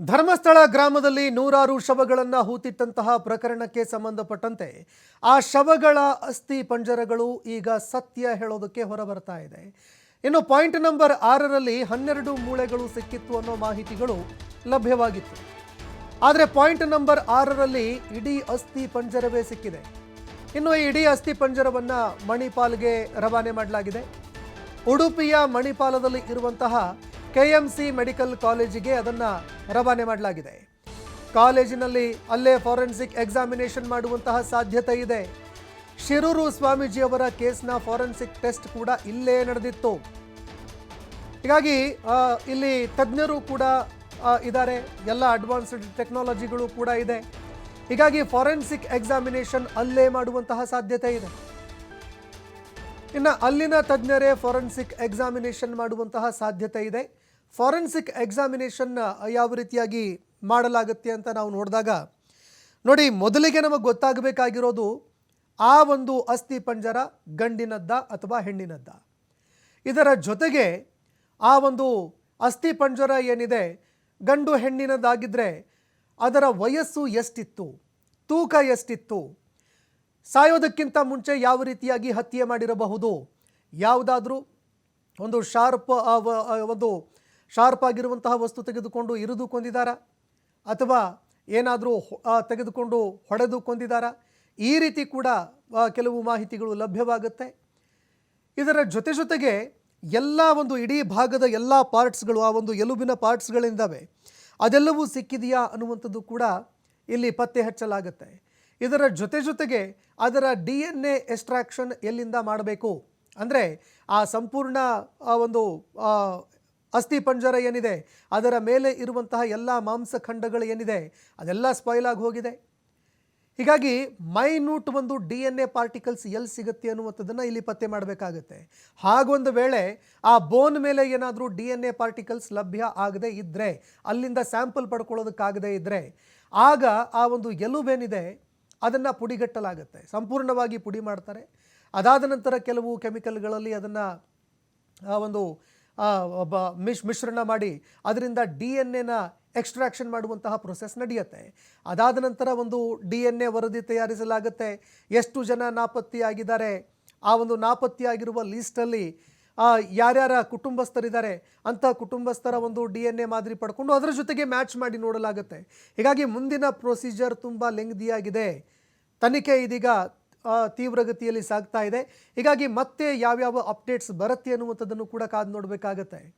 ಧರ್ಮಸ್ಥಳ ಗ್ರಾಮದಲ್ಲಿ ನೂರಾರು ಶವಗಳನ್ನು ಹೂತಿಟ್ಟಂತಹ ಪ್ರಕರಣಕ್ಕೆ ಸಂಬಂಧಪಟ್ಟಂತೆ ಆ ಶವಗಳ ಅಸ್ಥಿ ಪಂಜರಗಳು ಈಗ ಸತ್ಯ ಹೇಳೋದಕ್ಕೆ ಹೊರಬರ್ತಾ ಇದೆ. ಇನ್ನು ಪಾಯಿಂಟ್ ನಂಬರ್ ಆರರಲ್ಲಿ ಹನ್ನೆರಡು ಮೂಳೆಗಳು ಸಿಕ್ಕಿತ್ತು ಅನ್ನೋ ಮಾಹಿತಿಗಳು ಲಭ್ಯವಾಗಿತ್ತು. ಆದರೆ ಪಾಯಿಂಟ್ ನಂಬರ್ ಆರರಲ್ಲಿ ಇಡೀ ಅಸ್ಥಿ ಪಂಜರವೇ ಸಿಕ್ಕಿದೆ. ಇನ್ನು ಈ ಇಡೀ ಅಸ್ಥಿ ಪಂಜರವನ್ನು ಮಣಿಪಾಲ್ಗೆ ರವಾನೆ ಮಾಡಲಾಗಿದೆ. ಉಡುಪಿಯ ಮಣಿಪಾಲದಲ್ಲಿ ಇರುವಂತಹ ಕೆಎಂಸಿ ಮೆಡಿಕಲ್ ಕಾಲೇಜಿಗೆ ಅದನ್ನು ರವಾನೆ ಮಾಡಲಾಗಿದೆ. ಕಾಲೇಜಿನಲ್ಲಿ ಅಲ್ಲೇ ಫಾರೆನ್ಸಿಕ್ ಎಕ್ಸಾಮಿನೇಷನ್ ಮಾಡುವಂತಹ ಸಾಧ್ಯತೆ ಇದೆ. ಶಿರೂರು ಸ್ವಾಮೀಜಿ ಅವರ ಕೇಸ್ನ ಫಾರೆನ್ಸಿಕ್ ಟೆಸ್ಟ್ ಕೂಡ ಇಲ್ಲೇ ನಡೆದಿತ್ತು. ಹೀಗಾಗಿ ಇಲ್ಲಿ ತಜ್ಞರು ಕೂಡ ಇದ್ದಾರೆ. ಎಲ್ಲ ಅಡ್ವಾನ್ಸ್ಡ್ ಟೆಕ್ನಾಲಜಿಗಳು ಕೂಡ ಇದೆ. ಹೀಗಾಗಿ ಫಾರೆನ್ಸಿಕ್ ಎಕ್ಸಾಮಿನೇಷನ್ ಅಲ್ಲೇ ಮಾಡುವಂತಹ ಸಾಧ್ಯತೆ ಇದೆ. ಇನ್ನು ಅಲ್ಲಿನ ತಜ್ಞರೇ ಫಾರೆನ್ಸಿಕ್ ಎಕ್ಸಾಮಿನೇಷನ್ ಮಾಡುವಂತಹ ಸಾಧ್ಯತೆ ಇದೆ. ಫಾರೆನ್ಸಿಕ್ ಎಕ್ಸಾಮಿನೇಷನ್ ಯಾವ ರೀತಿಯಾಗಿ ಮಾಡಲಾಗುತ್ತೆ ಅಂತ ನಾವು ನೋಡಿದಾಗ, ನೋಡಿ, ಮೊದಲಿಗೆ ನಮಗೆ ಗೊತ್ತಾಗಬೇಕಾಗಿರೋದು ಆ ಒಂದು ಅಸ್ಥಿ ಪಂಜರ ಗಂಡಿನದ್ದ ಅಥವಾ ಹೆಣ್ಣಿನದ್ದ. ಇದರ ಜೊತೆಗೆ ಆ ಒಂದು ಅಸ್ಥಿ ಪಂಜರ ಏನಿದೆ, ಗಂಡು ಹೆಣ್ಣಿನದ್ದಾಗಿದ್ದರೆ ಅದರ ವಯಸ್ಸು ಎಷ್ಟಿತ್ತು, ತೂಕ ಎಷ್ಟಿತ್ತು, ಸಾಯೋದಕ್ಕಿಂತ ಮುಂಚೆ ಯಾವ ರೀತಿಯಾಗಿ ಹತ್ಯೆ ಮಾಡಿರಬಹುದು, ಯಾವುದಾದ್ರೂ ಒಂದು ಶಾರ್ಪ್ ಒಂದು ಶಾರ್ಪ್ ಆಗಿರುವಂತಹ ವಸ್ತು ತೆಗೆದುಕೊಂಡು ಇರಿದು ಕೊಂದಿದ್ದಾರಾ ಅಥವಾ ಏನಾದರೂ ತೆಗೆದುಕೊಂಡು ಹೊಡೆದು ಕೊಂದಿದ್ದಾರಾ ಈ ರೀತಿ ಕೂಡ ಕೆಲವು ಮಾಹಿತಿಗಳು ಲಭ್ಯವಾಗುತ್ತೆ. ಇದರ ಜೊತೆ ಜೊತೆಗೆ ಎಲ್ಲ ಒಂದು ಇಡೀ ಭಾಗದ ಎಲ್ಲ ಪಾರ್ಟ್ಸ್ಗಳು, ಆ ಒಂದು ಎಲುಬಿನ ಪಾರ್ಟ್ಸ್ಗಳಿಂದವೆ. ಅದೆಲ್ಲವೂ ಸಿಕ್ಕಿದೆಯಾ ಅನ್ನುವಂಥದ್ದು ಕೂಡ ಇಲ್ಲಿ ಪತ್ತೆ ಹಚ್ಚಲಾಗುತ್ತೆ. ಇದರ ಜೊತೆ ಜೊತೆಗೆ ಅದರ ಡಿ ಎನ್ ಎ ಎಸ್ಟ್ರಾಕ್ಷನ್ ಎಲ್ಲಿಂದ ಮಾಡಬೇಕು? ಅಂದರೆ ಆ ಸಂಪೂರ್ಣ ಒಂದು ಅಸ್ಥಿ ಪಂಜರ ಏನಿದೆ, ಅದರ ಮೇಲೆ ಇರುವಂತಹ ಎಲ್ಲ ಮಾಂಸಖಂಡಗಳು ಏನಿದೆ, ಅದೆಲ್ಲ ಸ್ಪಾಯ್ಲ್ ಆಗಿ ಹೋಗಿದೆ. ಹೀಗಾಗಿ ಮೈನ್ಯೂಟ್ ಒಂದು ಡಿ ಎನ್ ಎ ಪಾರ್ಟಿಕಲ್ಸ್ ಎಲ್ಲಿ ಸಿಗುತ್ತೆ ಅನ್ನುವಂಥದ್ದನ್ನು ಇಲ್ಲಿ ಪತ್ತೆ ಮಾಡಬೇಕಾಗುತ್ತೆ. ಹಾಗೊಂದು ವೇಳೆ ಆ ಬೋನ್ ಮೇಲೆ ಏನಾದರೂ ಡಿ ಎನ್ ಎ ಪಾರ್ಟಿಕಲ್ಸ್ ಲಭ್ಯ ಆಗದೆ ಇದ್ದರೆ ಅಲ್ಲಿಂದ ಸ್ಯಾಂಪಲ್ ಪಡ್ಕೊಳ್ಳೋದಕ್ಕಾಗದೆ ಇದ್ದರೆ ಆಗ ಆ ಒಂದು ಎಲುಬೇನಿದೆ ಅದನ್ನು ಪುಡಿಗಟ್ಟಲಾಗುತ್ತೆ. ಸಂಪೂರ್ಣವಾಗಿ ಪುಡಿ ಮಾಡ್ತಾರೆ. ಅದಾದ ನಂತರ ಕೆಲವು ಕೆಮಿಕಲ್ಗಳಲ್ಲಿ ಅದನ್ನು ಆ ಒಂದು ಒಬ್ಬ ಮಿಶ್, ಮಿಶ್ರಣ ಮಾಡಿ ಅದರಿಂದ ಡಿ ಎನ್ ಎನ ಎಕ್ಸ್ಟ್ರಾಕ್ಷನ್ ಮಾಡುವಂತಹ ಪ್ರೊಸೆಸ್ ನಡೆಯುತ್ತೆ. ಅದಾದ ನಂತರ ಒಂದು ಡಿ ಎನ್ ಎ ವರದಿ ತಯಾರಿಸಲಾಗುತ್ತೆ. ಎಷ್ಟು ಜನ ನಾಪತ್ತೆಯಾಗಿದ್ದಾರೆ? ಆ ಒಂದು ನಾಪತ್ತೆಯಾಗಿರುವ ಲೀಸ್ಟಲ್ಲಿ ಯಾರ್ಯಾರ ಕುಟುಂಬಸ್ಥರಿದ್ದಾರೆ? ಅಂಥ ಕುಟುಂಬಸ್ಥರ ಒಂದು ಡಿ ಎನ್ ಎ ಮಾದರಿ ಪಡ್ಕೊಂಡು ಅದರ ಜೊತೆಗೆ ಮ್ಯಾಚ್ ಮಾಡಿ ನೋಡಲಾಗುತ್ತೆ. ಹೀಗಾಗಿ ಮುಂದಿನ ಪ್ರೊಸೀಜರ್ ತುಂಬ ಲೆಂಗ್ದಿಯಾಗಿದೆ. ತನಿಖೆ ಇದೀಗ ತೀವ್ರಗತಿಯಲ್ಲಿ ಸಾಗ್ತಾ ಇದೆ. ಹೀಗಾಗಿ ಮತ್ತೆ ಯಾವ್ಯಾವ ಅಪ್ಡೇಟ್ಸ್ ಬರುತ್ತೆ ಅನ್ನುವಂಥದ್ದನ್ನು ಕೂಡ ಕಾದು ನೋಡಬೇಕಾಗತ್ತೆ.